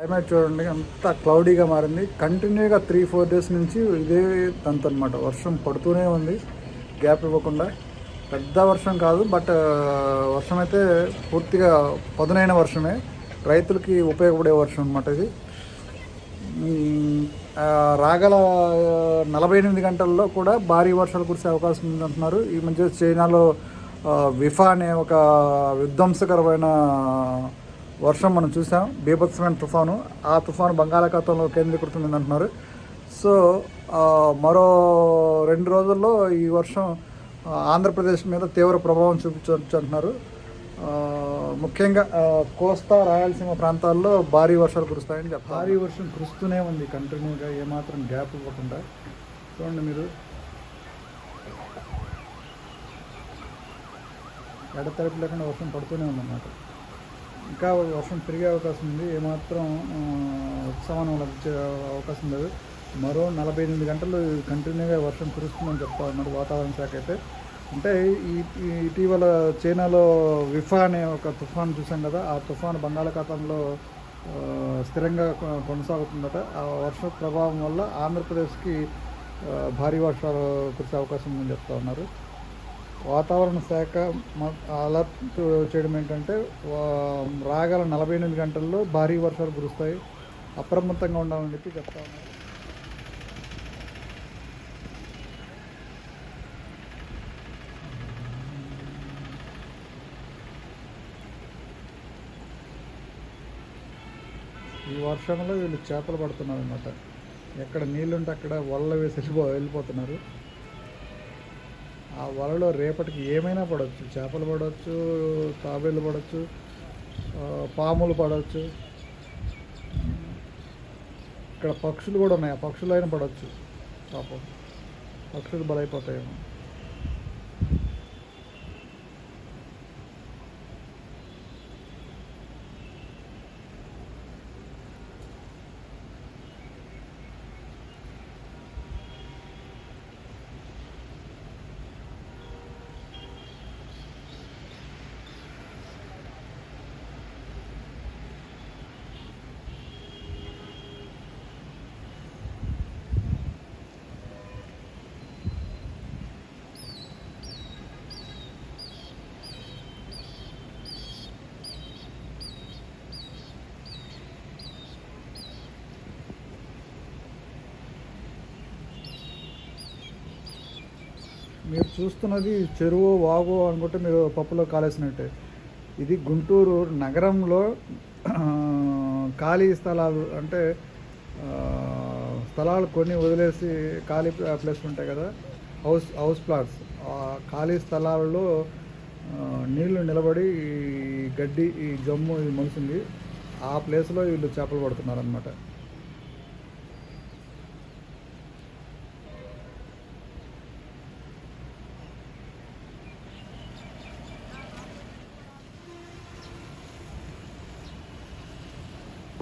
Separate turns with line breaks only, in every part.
Climate చూడండి అంత క్లౌడీగా మారింది. కంటిన్యూగా త్రీ ఫోర్ డేస్ నుంచి ఇదే తంత అనమాట వర్షం పడుతూనే ఉంది. గ్యాప్ ఇవ్వకుండా. పెద్ద వర్షం కాదు బట్ uh, వర్షం అయితే పూర్తిగా పదునైన వర్షమే. రైతులకి ఉపయోగపడే వర్షం అనమాట ఇది. రాగల నలభై ఎనిమిది గంటల్లో కూడా భారీ వర్షాలు కురిసే అవకాశం ఉంది అంటున్నారు ఈ మధ్య చైనాలో విఫా అనే ఒక విధ్వంసకరమైన వర్షం మనం చూసాం. బీభత్సమైన తుఫాను. ఆ తుఫాను బంగాళాఖాతంలో కేంద్రీకృతమైంది అంటున్నారు సో మరో రెండు రోజుల్లో ఈ వర్షం ఆంధ్రప్రదేశ్ మీద తీవ్ర ప్రభావం చూపించవచ్చు అంటున్నారు ముఖ్యంగా కోస్తా రాయలసీమ ప్రాంతాల్లో భారీ వర్షాలు కురుస్తాయని చెప్తారు. భారీ వర్షం కురుస్తూనే ఉంది కంటిన్యూగా ఏమాత్రం గ్యాప్ ఇవ్వకుండా. చూడండి మీరు. ఎడతెరపి లేకుండా వర్షం పడుతూనే ఉందన్నమాట. ఇంకా వర్షం పెరిగే అవకాశం ఉంది. ఏమాత్రం ఉత్సాహం లభించే అవకాశం లేదు. మరో నలభై ఎనిమిది గంటలు కంటిన్యూగా వర్షం కురుస్తుందని చెప్తా ఉన్నారు వాతావరణ శాఖ అయితే. అంటే ఈ ఇటీవల చైనాలో విఫా అనే ఒక తుఫాన్ చూసాం కదా ఆ తుఫాను బంగాళాఖాతంలో స్థిరంగా కొనసాగుతుందట. ఆ వర్ష ప్రభావం వల్ల ఆంధ్రప్రదేశ్కి భారీ వర్షాలు కురిసే అవకాశం ఉందని చెప్తా ఉన్నారు. వాతావరణ శాఖ అలర్ట్ చేయడం ఏంటంటే రాగల నలభై ఎనిమిది గంటల్లో భారీ వర్షాలు కురుస్తాయి. అప్రమత్తంగా ఉండాలని చెప్పి చెప్తా ఉన్నారు ఈ వర్షంలో వీళ్ళు చేపలు పడుతున్నారు అనమాట ఎక్కడ నీళ్ళుంటే అక్కడ వలలు వేసి వెళ్ళిపో వెళ్ళిపోతున్నారు. ఆ వలలో రేపటికి ఏమైనా పడవచ్చు. చేపలు పడవచ్చు తాబేళ్ళు పడవచ్చు పాములు పడవచ్చు. ఇక్కడ పక్షులు కూడా ఉన్నాయి? ఆ పక్షులు అయినా పడవచ్చు. పాపం. పక్షులు బలైపోతాయేమో. మీరు చూస్తున్నది చెరువు వాగు అనుకుంటే మీరు పప్పులో కాలేసినట్టే. ఇది గుంటూరు నగరంలో ఖాళీ స్థలాలు అంటే స్థలాలు కొన్ని వదిలేసి ఖాళీ ప్లేస్ ఉంటాయి కదా హౌస్ హౌస్ ప్లాట్స్. ఆ ఖాళీ స్థలాలలో నీళ్ళు నిలబడి ఈ గడ్డి ఈ జమ్ము ఇది మొలిసింది ఆ ప్లేస్లో వీళ్ళు చేపలు పడుతున్నారు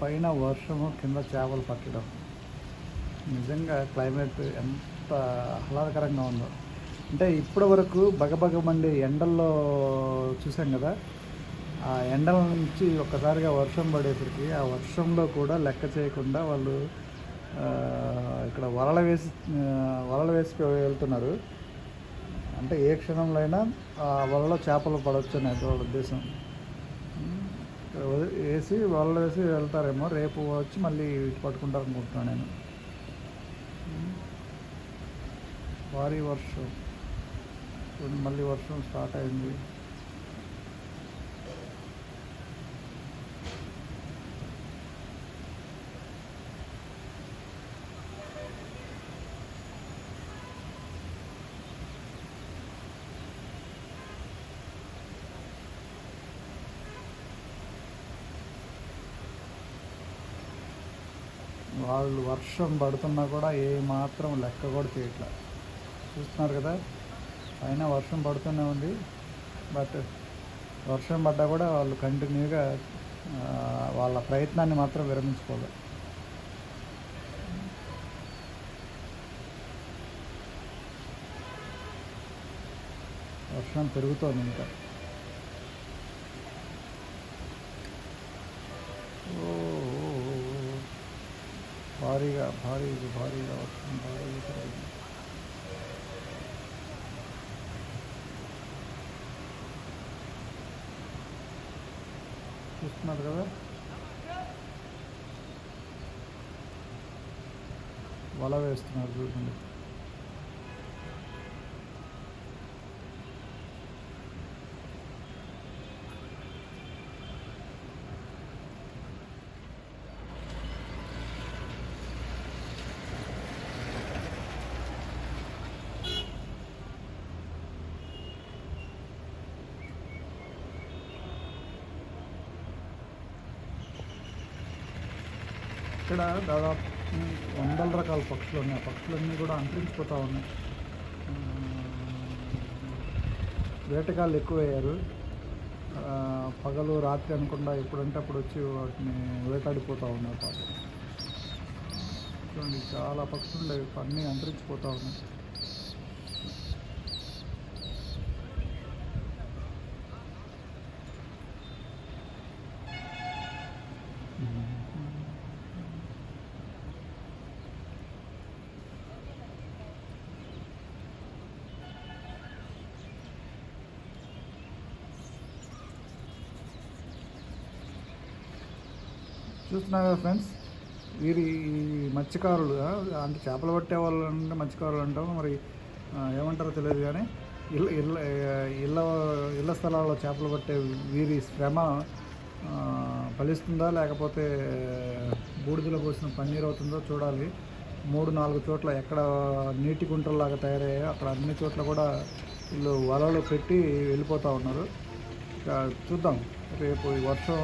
పైన వర్షము కింద చేపలు పట్టడం. నిజంగా క్లైమేట్ ఎంత ఆహ్లాదకరంగా ఉందో. అంటే ఇప్పటి వరకు బగబగ మండి ఎండల్లో చూసాం కదా. ఆ ఎండల నుంచి ఒక్కసారిగా వర్షం పడేసరికి ఆ వర్షంలో కూడా లెక్క చేయకుండా వాళ్ళు ఇక్కడ వలల వేసి వలలు వేసి వెళ్తున్నారు. అంటే ఏ క్షణంలో అయినా ఆ వలలో చేపలు పడవచ్చు అనేది వాళ్ళ ఉద్దేశం. వేసి వాళ్ళు వేసి వెళ్తారేమో రేపు వచ్చి మళ్ళీ పట్టుకుంటారు అనుకుంటున్నాను నేను. భారీ వర్షం. మళ్ళీ వర్షం స్టార్ట్ అయింది. వాళ్ళు వర్షం పడుతున్నా కూడా ఏ మాత్రం లెక్క కూడా చేయట్లా. చూస్తున్నారు కదా? పైన వర్షం పడుతూనే ఉంది. బట్ వర్షం పడ్డా కూడా వాళ్ళు కంటిన్యూగా వాళ్ళ ప్రయత్నాన్ని మాత్రం విరమించుకోవాలి. వర్షం పెరుగుతోంది ఇంకా. ఓ. భారీగా భారీ భారీగా వర్షం భారీగా చూస్తున్నారు కదా? వల వేస్తున్నారు చూడండి. ఇక్కడ దాదాపు వందల రకాల పక్షులు ఉన్నాయి. ఆ పక్షులన్నీ కూడా అంతరించిపోతూ ఉన్నాయి. వేటగాళ్ళు ఎక్కువయ్యారు. పగలు రాత్రి అనకుండా ఎప్పుడంటే అప్పుడు వచ్చి వాటిని వేటాడిపోతూ ఉన్నారు పాపం. చూడండి చాలా పక్షులు ఉండేవి. అన్నీ అంతరించిపోతూ ఉన్నాయి. చూస్తున్నారు కదా ఫ్రెండ్స్? వీరి మత్స్యకారులు అంటే చేపలు పట్టే వాళ్ళు అంటే మత్స్యకారులు అంటాం. మరి ఏమంటారో తెలియదు కానీ ఇళ్ళ ఇళ్ళ ఇళ్ళ ఇళ్ళ స్థలాల్లో చేపలు పట్టే వీరి శ్రమ ఫలిస్తుందా? లేకపోతే బూడిదలో పోసిన పన్నీర్ అవుతుందో చూడాలి. మూడు నాలుగు చోట్ల ఎక్కడ నీటి గుంటల్లాగా తయారయ్యాయో అక్కడ అన్ని చోట్ల కూడా వీళ్ళు వలలు పెట్టి వెళ్ళిపోతూ ఉన్నారు. చూద్దాం. రేపు ఈ వర్షం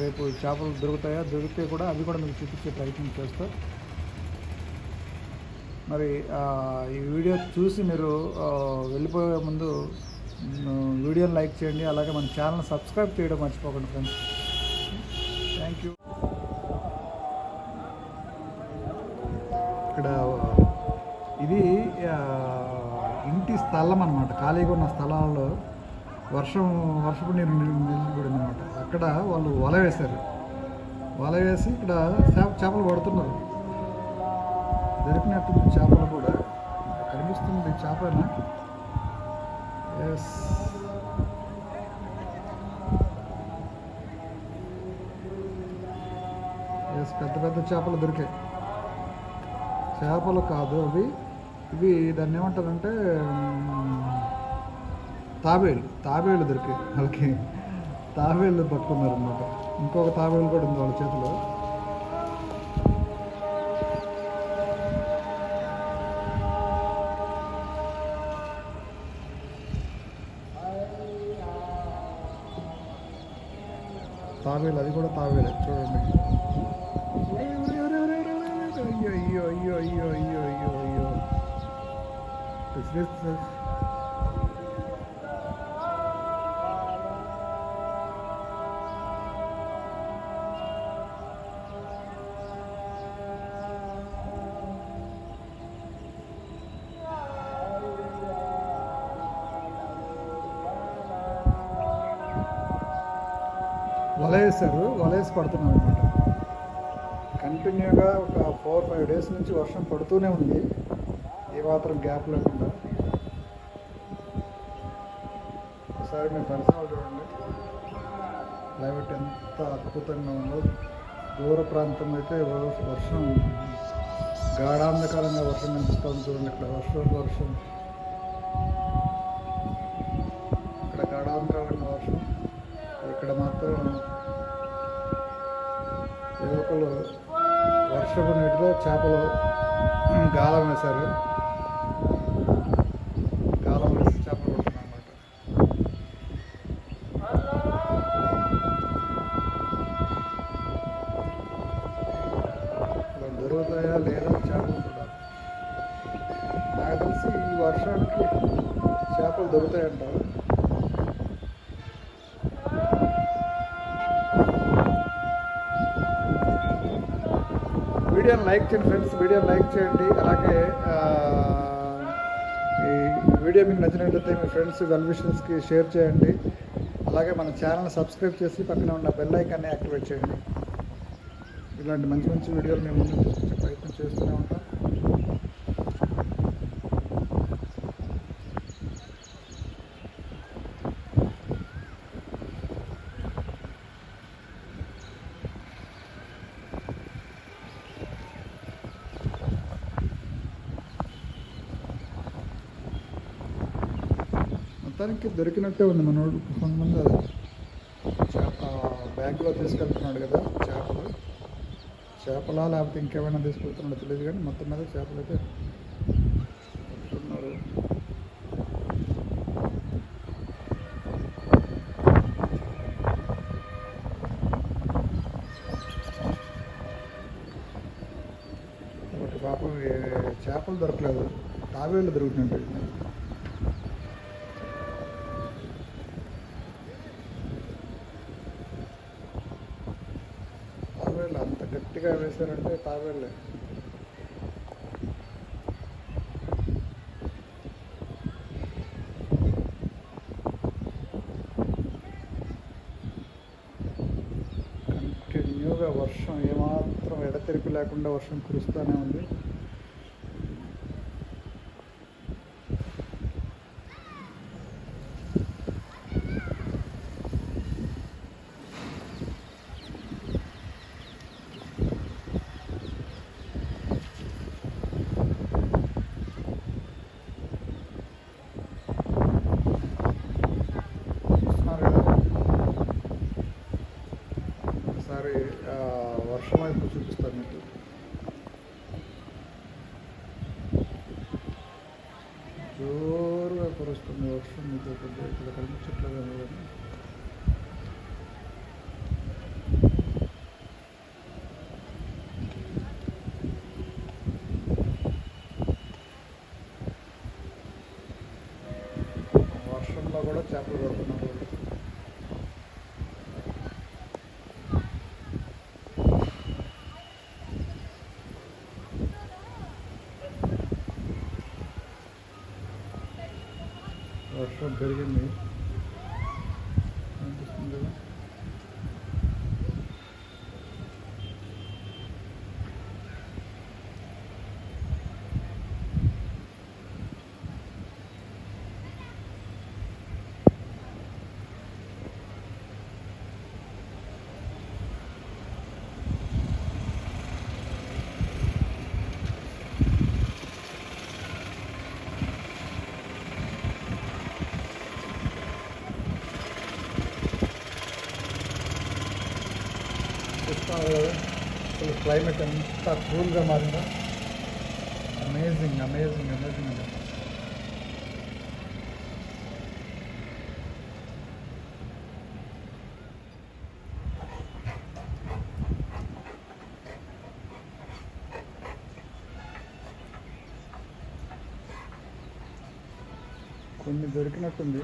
రేపు చేపలు దొరుకుతాయా? దొరికితే కూడా అవి కూడా మీకు చూపించే ప్రయత్నం చేస్తా. మరి ఈ వీడియో చూసి మీరు వెళ్ళిపోయే ముందు వీడియోని లైక్ చేయండి. అలాగే మన ఛానల్ సబ్స్క్రైబ్ చేయడం మర్చిపోకండి ఫ్రెండ్స్. Thank you. ఇక్కడ ఇది ఇంటి స్థలం అన్నమాట. ఖాళీగా ఉన్న స్థలాల్లో వర్షం వర్షపు నీరు నిలిచిపోయింది అనమాట అక్కడ వాళ్ళు వల వేశారు. వల వేసి ఇక్కడ చేప చేపలు పడుతున్నారు. దొరికినట్టు చేపలు కూడా కనిపిస్తుంది చేపనా. ఎస్ ఎస్ పెద్ద పెద్ద చేపలు దొరికాయి. చేపలు కాదు అవి. ఇవి దాన్ని ఏమంటారంటే తాబేలు తాబేలు దొరికాయి వాళ్ళకి తాబేలు పట్టుకున్నారు అనమాట ఇంకొక తాబేలు కూడా ఉంది వాళ్ళ చేతిలో. తాబేలు అది కూడా తాబేలే చూడండి. అయ్యో అయ్యో అయ్యో అయ్యో అయ్యో అయ్యో అయ్యో బిజినెస్ వల వేశారు వల వేసి పడుతున్నాం అనమాట. కంటిన్యూగా ఒక ఫోర్ ఫైవ్ డేస్ నుంచి వర్షం పడుతూనే ఉంది. ఏ మాత్రం గ్యాప్ లేకుండా. ఒకసారి మీ పరిసరాలు చూడండి. క్లైమేట్ ఎంత అద్భుతంగా ఉందో. దూర ప్రాంతం అయితే వర్షం గాఢాంధకారంగా వర్షం కనిపిస్తుంది చూడండి ఇక్కడ. వర్షం వర్షం. ఇక్కడ గాఢాంధకారంగా వర్షం. ఇక్కడ మాత్రం దాంట్లో చేపలు గాలం వేశారు గాలం వేసి చేపలు పడుతున్నారన్నమాట ఇలా దొరుకుతాయా లేదా చేపలు కూడా నాకు తెలిసి ఈ వర్షానికి చేపలు దొరుకుతాయంటారు వీడియోని లైక్ చేయండి ఫ్రెండ్స్ వీడియో లైక్ చేయండి. అలాగే ఈ వీడియో మీకు నచ్చినట్లయితే మీ ఫ్రెండ్స్ వెల్విషన్స్కి షేర్ చేయండి. అలాగే మన ఛానల్ సబ్స్క్రైబ్ చేసి పక్కన ఉన్న బెల్ ఐకాన్ని యాక్టివేట్ చేయండి. ఇలాంటి మంచి మంచి వీడియోలు మేము ప్రయత్నం చేస్తూనే ఉంటాం. మొత్తానికి దొరికినట్టే ఉంది మనోడు కొంతమంది అది. చేప బ్యాగ్లో తీసుకెళ్తున్నాడు కదా చేపలు. చేపలా లేకపోతే ఇంకేమైనా తీసుకెళ్తున్నాడో తెలియదు కానీ మొత్తం మీద చేపలు అయితే పట్టుకున్నారు పాపం చేపలు దొరకలేదు. తావేళ్ళు దొరుకుతుంటాయి తాబేళ్ళు అంత గట్టిగా తాగలే కంటిన్యూగా వర్షం ఏమాత్రం ఎడతెరిపి లేకుండా వర్షం కురుస్తూనే ఉంది చూస్తున్నారు కదా ఒకసారి ఆ, వర్షం వైపు చూపిస్తాను మీకు జోరుగా కురుస్తుంది వర్షం మీకు కొద్దిగా ఇక్కడ కనిపించట్లేదు కానీ వర్షంలో కూడా చేపలు పడుతున్నారు వాళ్ళు. వర్షం పెరిగింది అనిపిస్తుంది కదా చూస్తున్నారు కదా అసలు క్లైమేట్ ఎంత కూల్గా మారిందో? అమేజింగ్ అమేజింగ్ అమేజింగ్ అండి. కొన్ని దొరికినట్టుంది.